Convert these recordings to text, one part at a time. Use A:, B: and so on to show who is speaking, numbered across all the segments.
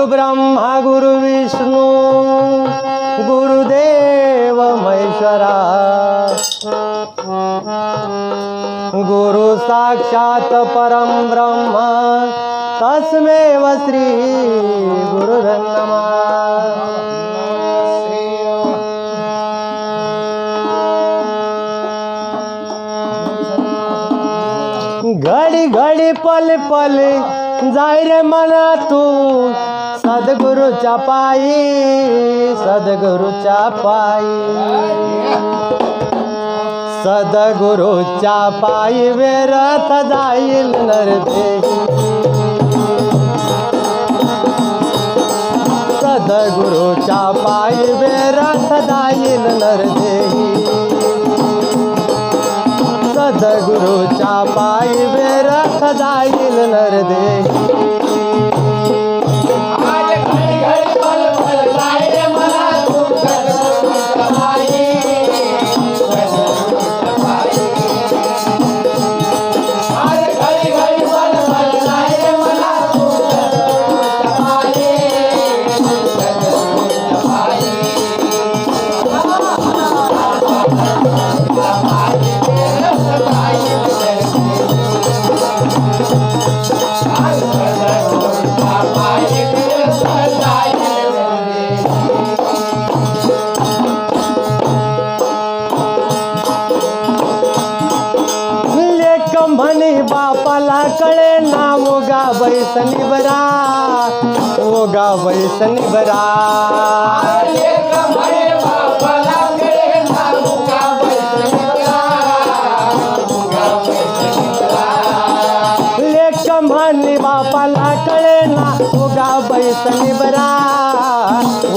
A: गुरु ब्रह्मा गुरु विष्णू गुरुदेव महेश्वरा गुरु साक्षात परम ब्रह्म तस्मेव श्री गुरुर्नमा घडी घडी पल पल जाय रे मना तू सद्गुरूच्या पायी सद्गुरूच्या पायी. सद्गुरूच्या पायी वेरथ जाईल नरते सद्गुरूच्या पायी वेरथ जाईल नरते सद्गुरूच्या पायी वेरथ जाईल नरदे Hallelujah. बैसनी बरा ओगा बैसनी बरा लेक म्हणे बापाला कळे ना ओगा बैसनी बरा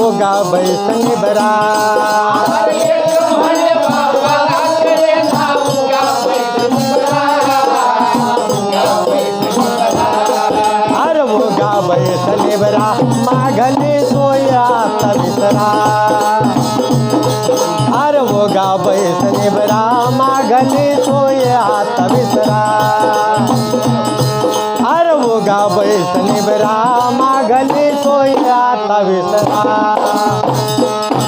A: ओगा बैसनी बरा अरवगा ओगा बैसनी बरा माघली सोया विसरा।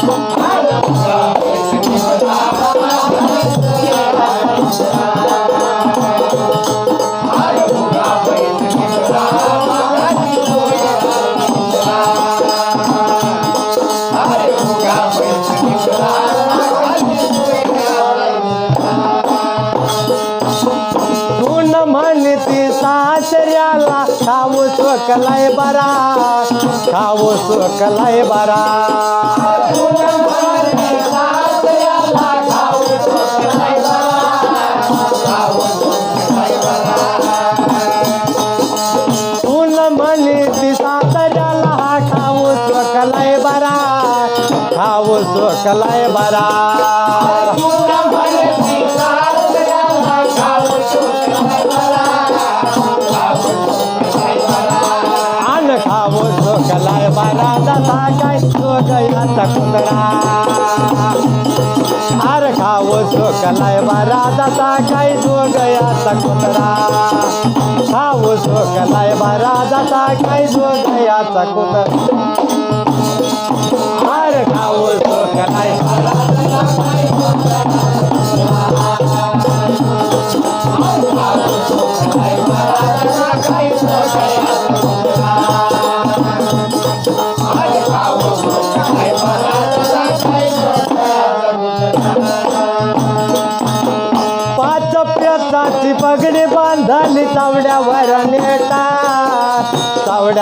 A: खाऊ स्वकलाय बरा. खाऊ स्वकलाय बरा. तू न म्हणती सासऱ्याला खाऊ स्वकलाय बरा. खाऊ स्वकलाय बरा. झोकलाय बारा जसा काय गयाचा कुंदरा आर खावो झोकलाय बारा जसा काय गयाचा कुंदरा खावो झोकलाय बारा जसा काय कुंदरा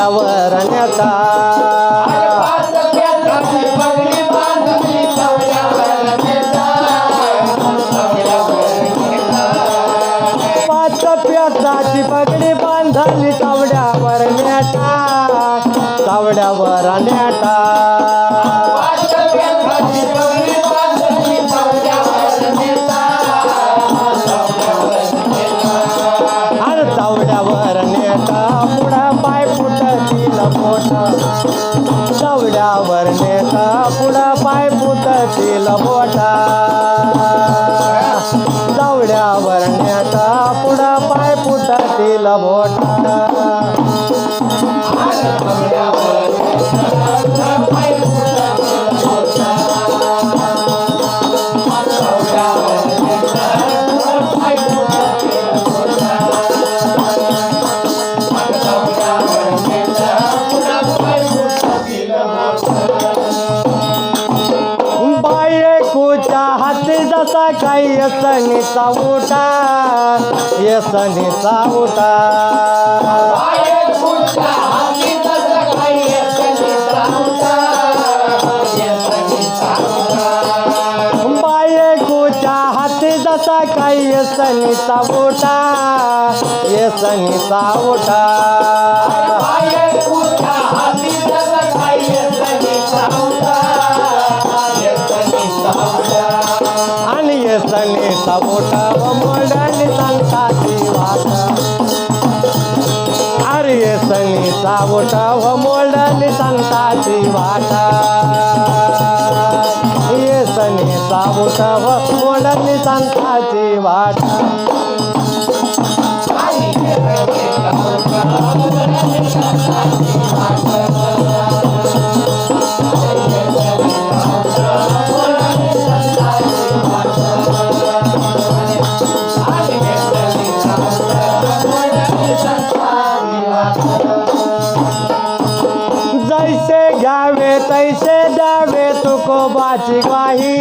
A: चावड्यावर বটা यसनीचा उठा यसनीचा उठा बायकोच्या हाती जसा काही यसनीचा उठा यसनीचा उठा यसनीचा उठा व मोडणी सांगताची वाट अरे सनी उठा व मोडणी सांगताची वाटा येसनीचा उठा व मोडणी सांगताची वाटा जैसे घ्यावे तैसे द्यावे ग्वाही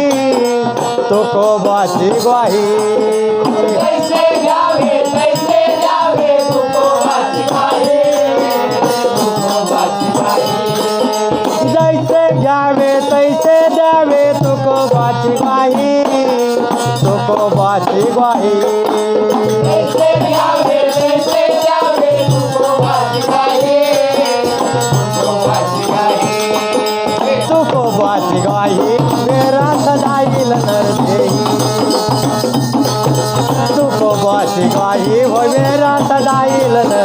A: तुकोबाची ग्वाही.
B: बाई तुकोबाची बाई
A: जैसे घ्यावे तैसे द्यावे तुकोबाची ग्वाही तुकोबाची ग्वाही.
B: तुकोबाची
A: ग्वाही मेरा सदाईल नरदेही तुकोबाची ग्वाही हो मेरा सदाईल नरदेही